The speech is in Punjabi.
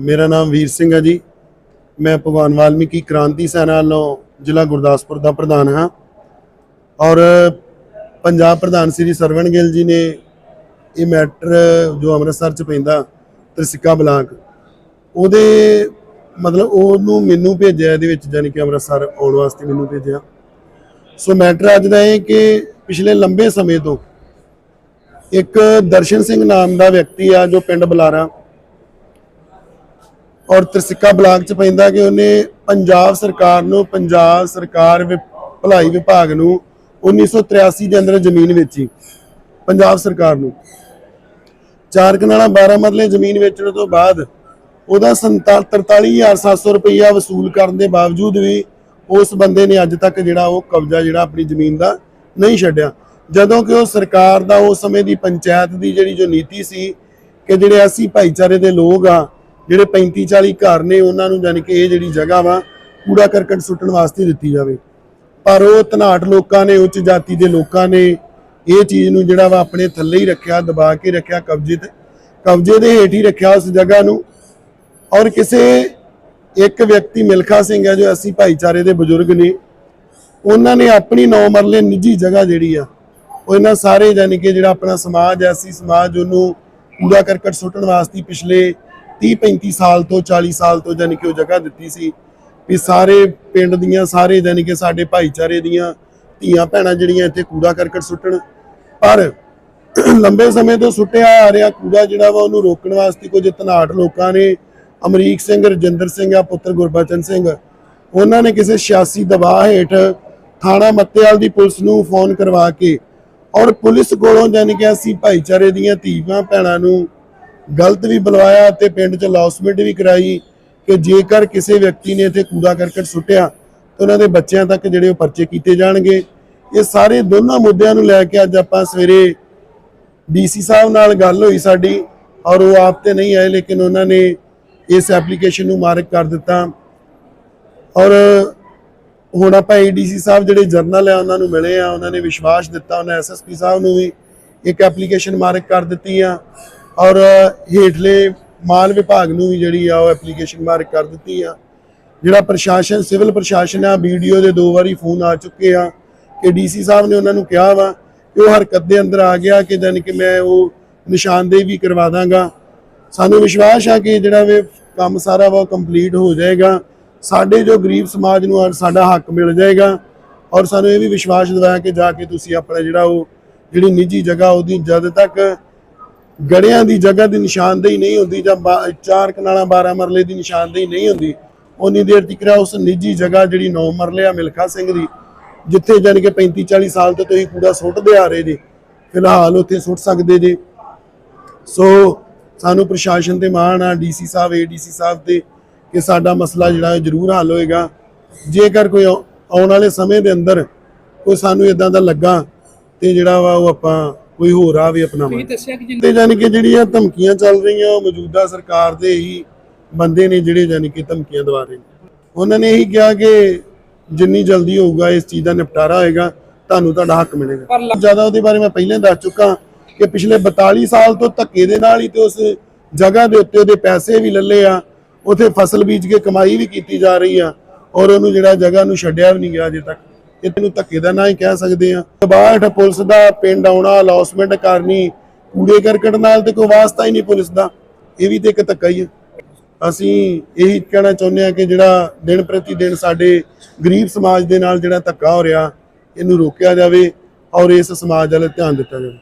ਮੇਰਾ ਨਾਮ ਵੀਰ ਸਿੰਘ ਹੈ ਜੀ। ਮੈਂ ਭਗਵਾਨ ਵਾਲਮੀਕੀ ਕ੍ਰਾਂਤੀ ਸੈਨਾ ਵੱਲੋਂ ਜ਼ਿਲ੍ਹਾ ਗੁਰਦਾਸਪੁਰ ਦਾ ਪ੍ਰਧਾਨ ਹਾਂ। ਔਰ ਪੰਜਾਬ ਪ੍ਰਧਾਨ ਸ੍ਰੀ ਸਰਵਣ ਗਿੱਲ ਜੀ ਨੇ ਇਹ ਮੈਟਰ ਜੋ ਅੰਮ੍ਰਿਤਸਰ ਚ ਪੈਂਦਾ, ਤ੍ਰਿਸਿੱਕਾ ਬਲਾਕ, ਉਹਦੇ ਮਤਲਬ ਉਹਨੂੰ ਮੈਨੂੰ ਭੇਜਿਆ, ਇਹਦੇ ਵਿੱਚ ਜਾਨੀ ਕਿ ਅੰਮ੍ਰਿਤਸਰ ਆਉਣ ਵਾਸਤੇ ਮੈਨੂੰ ਭੇਜਿਆ। ਸੋ ਮੈਟਰ ਅੱਜ ਦਾ ਇਹ ਕਿ ਪਿਛਲੇ ਲੰਬੇ ਸਮੇਂ ਤੋਂ ਇੱਕ ਦਰਸ਼ਨ ਸਿੰਘ ਨਾਮ ਦਾ ਵਿਅਕਤੀ ਆ, ਜੋ ਪਿੰਡ ਬਲਾਰਾ ਔਰ ਤ੍ਰਿਸਿੱਕਾ ਬਲਾਕ ਚ ਪੈਂਦਾ ਕਿ ਉਹਨੇ ਪੰਜਾਬ ਸਰਕਾਰ ਨੂੰ, ਪੰਜਾਬ ਸਰਕਾਰ ਵਿ- ਭਲਾਈ ਵਿਭਾਗ ਨੂੰ 1983 ਦੇ ਅੰਦਰ ਜ਼ਮੀਨ ਵੇਚੀ, ਪੰਜਾਬ ਸਰਕਾਰ ਨੂੰ। ਚਾਰ ਕਨਾਲਾਂ 12 ਮਰਲੇ ਜ਼ਮੀਨ ਵੇਚਣ ਤੋਂ ਬਾਅਦ ਉਹਦਾ 43700 ਰੁਪਈਆ ਵਸੂਲ ਕਰਨ ਦੇ ਬਾਵਜੂਦ ਵੀ ਉਸ ਬੰਦੇ ਨੇ ਅੱਜ ਤੱਕ ਜਿਹੜਾ ਉਹ ਕਬਜ਼ਾ ਜਿਹੜਾ ਆਪਣੀ ਜ਼ਮੀਨ ਦਾ ਨਹੀਂ ਛੱਡਿਆ। ਜਦੋਂ ਕਿ ਉਹ ਸਰਕਾਰ ਦਾ ਉਸ ਸਮੇਂ ਦੀ ਪੰਚਾਇਤ ਦੀ ਜਿਹੜੀ ਜੋ ਨੀਤੀ ਸੀ ਕਿ ਜਿਹੜੇ ਅਸੀਂ ਭਾਈਚਾਰੇ ਦੇ ਲੋਕ ਆ ਜਿਹੜੇ 35 40 ਘਰ ਨੇ ਉਹਨਾਂ ਨੂੰ ਜਾਨੀ ਕਿ ਇਹ ਜਿਹੜੀ ਜਗ੍ਹਾ ਵਾ, ਕੂੜਾ ਕਰਕਟ ਸੁੱਟਣ ਵਾਸਤੇ ਦਿੱਤੀ ਜਾਵੇ। ਪਰ ਉਹ ਧਨਾਟ ਲੋਕਾਂ ਨੇ, ਉੱਚ ਜਾਤੀ ਦੇ ਲੋਕਾਂ ਨੇ ਇਹ ਚੀਜ਼ ਨੂੰ ਜਿਹੜਾ ਵਾ ਆਪਣੇ ਥੱਲੇ ਹੀ ਰੱਖਿਆ, ਦਬਾ ਕੇ ਰੱਖਿਆ ਕਬਜ਼ੇ ਤੇ। ਕਬਜ਼ੇ ਦੇ ਹੇਠ ਹੀ ਰੱਖਿਆ ਉਸ ਜਗ੍ਹਾ ਨੂੰ। ਔਰ ਕਿਸੇ ਇੱਕ ਵਿਅਕਤੀ, ਮਿਲਖਾ ਸਿੰਘ ਹੈ ਜੋ ਅਸੀਂ ਭਾਈਚਾਰੇ ਦੇ ਬਜ਼ੁਰਗ ਨੇ, ਉਹਨਾਂ ਨੇ ਆਪਣੀ ਨੌ ਮਰਲੇ ਨਿੱਜੀ ਜਗ੍ਹਾ ਜਿਹੜੀ ਆ, ਉਹ ਇਹਨਾਂ ਸਾਰੇ ਜਾਨੀ ਕਿ ਜਿਹੜਾ ਆਪਣਾ ਸਮਾਜ ਐਸੀ ਸਮਾਜ, ਉਹਨੂੰ ਕੂੜਾ ਕਰਕਟ ਸੁੱਟਣ ਵਾਸਤੇ ਪਿਛਲੇ 30 35 ਸਾਲ ਤੋਂ 40 ਸਾਲ ਤੋਂ ਜਾਨੀ ਕਿ ਉਹ ਜਗ੍ਹਾ ਦਿੱਤੀ ਸੀ ਵੀ ਸਾਰੇ ਪਿੰਡ ਦੀਆਂ, ਸਾਰੇ ਜਾਨੀ ਕਿ ਸਾਡੇ ਭਾਈਚਾਰੇ ਦੀਆਂ ਧੀਆਂ ਭੈਣਾਂ ਜਿਹੜੀਆਂ ਇੱਥੇ ਕੂੜਾ ਕਰਕਟ ਸੁੱਟਣ। ਪਰ ਲੰਬੇ ਸਮੇਂ ਤੋਂ ਸੁੱਟਿਆ ਆ ਰਿਹਾ ਕੂੜਾ ਜਿਹੜਾ ਵਾ ਉਹਨੂੰ ਰੋਕਣ ਵਾਸਤੇ ਕੁਝ ਧਨਾਟ ਲੋਕਾਂ ਨੇ, ਅਮਰੀਕ ਸਿੰਘ, ਰਜਿੰਦਰ ਸਿੰਘ ਆ, ਪੁੱਤਰ ਗੁਰਬਚਨ ਸਿੰਘ। ਉਹਨਾਂ ਨੇ ਕਿਸੇ 86 ਦਬਾਅ ਹੇਠ ਥਾਣਾ ਮੱਤੇਵਾਲ ਦੀ ਪੁਲਿਸ ਨੂੰ ਫੋਨ ਕਰਵਾ ਕੇ ਔਰ ਪੁਲਿਸ ਕੋਲੋਂ ਜਾਨੀ ਕਿ ਅਸੀਂ ਭਾਈਚਾਰੇ ਦੀਆਂ ਧੀਆਂ ਭੈਣਾਂ ਨੂੰ ਗਲਤ ਵੀ ਬੁਲਵਾਇਆ ਤੇ ਪਿੰਡ 'ਚ ਲੌਸਮੈਂਟ ਵੀ ਕਰਾਈ ਕਿ ਜੇਕਰ ਕਿਸੇ ਵਿਅਕਤੀ ਨੇ ਇੱਥੇ ਕੂੜਾ ਕਰਕਟ ਸੁੱਟਿਆ ਤਾਂ ਉਹਨਾਂ ਦੇ ਬੱਚਿਆਂ ਤੱਕ ਜਿਹੜੇ ਉਹ ਪਰਚੇ ਕੀਤੇ ਜਾਣਗੇ। ਇਹ ਸਾਰੇ ਦੋਨਾਂ ਮੁੱਦਿਆਂ ਨੂੰ ਲੈ ਕੇ ਅੱਜ ਆਪਾਂ ਸਵੇਰੇ ਡੀਸੀ ਸਾਹਿਬ ਨਾਲ ਗੱਲ ਹੋਈ ਸਾਡੀ ਔਰ ਉਹ ਆਪ ਤੇ ਨਹੀਂ ਆਏ, ਲੇਕਿਨ ਉਹਨਾਂ ਨੇ ਇਸ ਐਪਲੀਕੇਸ਼ਨ ਨੂੰ ਮਾਰਕ ਕਰ ਦਿੱਤਾ। ਔਰ ਹੁਣ ਆਪਾਂ ਏਡੀਸੀ ਸਾਹਿਬ ਜਿਹੜੇ ਜਰਨਲ ਆ, ਉਹਨਾਂ ਨੂੰ ਮਿਲੇ ਆ, ਉਹਨਾਂ ਨੇ ਵਿਸ਼ਵਾਸ ਦਿੱਤਾ, ਉਹਨਾਂ ਐਸਐਸਪੀ ਸਾਹਿਬ ਨੂੰ ਵੀ ਇੱਕ ਐਪਲੀਕੇਸ਼ਨ ਮਾਰਕ ਕਰ ਦਿੱਤੀ ਆ। ਔਰ ਹੇਠਲੇ ਮਾਲ ਵਿਭਾਗ ਨੂੰ ਵੀ ਜਿਹੜੀ ਆ ਉਹ ਐਪਲੀਕੇਸ਼ਨ ਮਾਰਕ ਕਰ ਦਿੱਤੀ ਆ। ਜਿਹੜਾ ਪ੍ਰਸ਼ਾਸਨ, ਸਿਵਲ ਪ੍ਰਸ਼ਾਸਨ ਆ ਵੀਡੀਓ ਦੇ ਦੋ ਵਾਰੀ ਫੋਨ ਆ ਚੁੱਕੇ ਆ ਕਿ ਡੀਸੀ ਸਾਹਿਬ ਨੇ ਉਹਨਾਂ ਨੂੰ ਕਿਹਾ ਵਾ ਕਿ ਉਹ ਹਰਕਤ ਦੇ ਅੰਦਰ ਆ ਗਿਆ ਕਿ ਜਾਣੀ ਕਿ ਮੈਂ ਉਹ ਨਿਸ਼ਾਨਦੇਹੀ ਵੀ ਕਰਵਾ ਦਾਂਗਾ। ਸਾਨੂੰ ਵਿਸ਼ਵਾਸ ਆ ਕਿ ਜਿਹੜਾ ਵੀ ਕੰਮ ਸਾਰਾ ਵਾ ਕੰਪਲੀਟ ਹੋ ਜਾਏਗਾ। ਸਾਡੇ ਜੋ ਗਰੀਬ ਸਮਾਜ ਨੂੰ ਸਾਡਾ ਹੱਕ ਮਿਲ ਜਾਏਗਾ। ਔਰ ਸਾਨੂੰ ਇਹ ਵੀ ਵਿਸ਼ਵਾਸ ਦਿਵਾਇਆ ਕਿ ਜਾ ਕੇ ਤੁਸੀਂ ਆਪਣਾ ਜਿਹੜਾ ਉਹ ਜਿਹੜੀ ਨਿੱਜੀ ਜਗ੍ਹਾ ਉਹਦੀ ਜਦ ਤੱਕ ਗੜਿਆਂ ਦੀ ਜਗ੍ਹਾ ਦੀ ਨਿਸ਼ਾਨਦੇਹੀ ਨਹੀਂ ਹੁੰਦੀ ਜਾਂ ਚਾਰ ਕਨਾਲਾਂ 12 ਮਰਲੇ ਦੀ ਨਿਸ਼ਾਨਦੇਹੀ ਨਹੀਂ ਹੁੰਦੀ ਉਨੀ ਦੇਰ ਤੱਕ ਉਸ ਨਿੱਜੀ ਜਗ੍ਹਾ ਜਿਹੜੀ 9 ਮਰਲੇ ਆ ਮਿਲਖਾ ਸਿੰਘ ਦੀ, ਜਿੱਥੇ ਜਾਣੀ ਕਿ 35 40 ਸਾਲ ਤੋਂ ਤੁਸੀਂ ਕੂੜਾ ਸੁੱਟਦੇ ਆ ਰਹੇ ਜੀ, ਫਿਲਹਾਲ ਉੱਥੇ ਸੁੱਟ ਸਕਦੇ ਜੀ। ਸੋ ਸਾਨੂੰ ਪ੍ਰਸ਼ਾਸਨ ਤੇ ਮਾਣ ਆ ਡੀਸੀ ਸਾਹਿਬ ਏਡੀਸੀ ਸਾਹਿਬ ਤੇ, ਕਿ ਸਾਡਾ ਮਸਲਾ ਜਿਹੜਾ ਜ਼ਰੂਰ ਹੱਲ ਹੋਏਗਾ। ਜੇਕਰ ਕੋਈ ਆਉਣ ਵਾਲੇ ਸਮੇਂ ਦੇ ਅੰਦਰ ਕੋਈ ਸਾਨੂੰ ਇਦਾਂ ਦਾ ਲੱਗਾ ਤੇ ਜਿਹੜਾ ਵਾ ਉਹ ਆਪਾਂ ਕੋਈ ਹੋਰ ਆ ਵੀ ਅਪਣਾਵਾਂਗੇ ਤੁਸੀਂ ਦੱਸਿਆ ਕਿ ਤੇ ਜਾਨੀ ਕਿ ਜਿਹੜੀਆਂ ਧਮਕੀਆਂ ਚੱਲ ਰਹੀਆਂ ਉਹ ਮੌਜੂਦਾ ਸਰਕਾਰ ਦੇ ਹੀ ਬੰਦੇ ਨੇ ਜਿਹੜੇ ਜਾਨੀ ਕਿ ਧਮਕੀਆਂ ਦਵਾ ਰਹੇ ਨੇ। ਉਹਨਾਂ ਨੇ ਇਹੀ ਕਿਹਾ ਕਿ ਜਿੰਨੀ ਜਲਦੀ ਹੋਊਗਾ ਇਸ ਚੀਜ਼ ਦਾ ਨਿਪਟਾਰਾ ਹੋਏਗਾ ਤੁਹਾਨੂੰ ਤੁਹਾਡਾ ਹੱਕ ਮਿਲੇਗਾ। ਜ਼ਿਆਦਾ ਉਹਦੇ ਬਾਰੇ ਮੈਂ ਪਹਿਲਾਂ ਦੱਸ ਚੁੱਕਾ ਕਿ ਪਿਛਲੇ 42 ਸਾਲ ਤੋਂ ਧੱਕੇ ਦੇ ਨਾਲ ਹੀ ਤੇ ਉਸ ਜਗ੍ਹਾ ਦੇ ਉੱਤੇ ਉਹਦੇ ਪੈਸੇ ਵੀ ਲੱਲੇ ਆ ਉਥੇ ਫਸਲ ਬੀਜ ਕੇ ਕਮਾਈ ਵੀ ਕੀਤੀ ਜਾ ਰਹੀ ਆ ਔਰ ਉਹਨੂੰ ਜਿਹੜਾ ਜਗ੍ਹਾ ਨੂੰ ਛੱਡਿਆ ਵੀ ਨਹੀਂ ਗਿਆ ਅਜੇ ਤੱਕ। ਇਹ ਤੈਨੂੰ ਧੱਕੇ ਦਾ ਨਾ ਹੀ ਕਹਿ ਸਕਦੇ ਆ ਬਾਹਰ ਪੁਲਿਸ ਦਾ ਪਿੰਡ ਆਉਣਾ ਅਲੌਸਮੈਂਟ ਕਰਨੀ, ਕੂੜੇ ਕਰਕਟ ਨਾਲ ਤੇ ਕੋਈ ਵਾਸਤਾ ਹੀ ਨਹੀਂ ਪੁਲਿਸ ਦਾ। ਇਹ ਵੀ ਤੇ ਇੱਕ ਧੱਕਾ ਹੀ ਆ। ਅਸੀਂ ਇਹੀ ਕਹਿਣਾ ਚਾਹੁੰਦੇ ਆ ਕਿ ਜਿਹੜਾ ਦਿਨ ਪ੍ਰਤੀ ਦਿਨ ਸਾਡੇ ਗਰੀਬ ਸਮਾਜ ਦੇ ਨਾਲ ਜਿਹੜਾ ਧੱਕਾ ਹੋ ਰਿਹਾ, ਇਹਨੂੰ ਰੋਕਿਆ ਜਾਵੇ ਔਰ ਇਸ ਸਮਾਜ ਵੱਲ ਧਿਆਨ ਦਿੱਤਾ ਜਾਵੇ।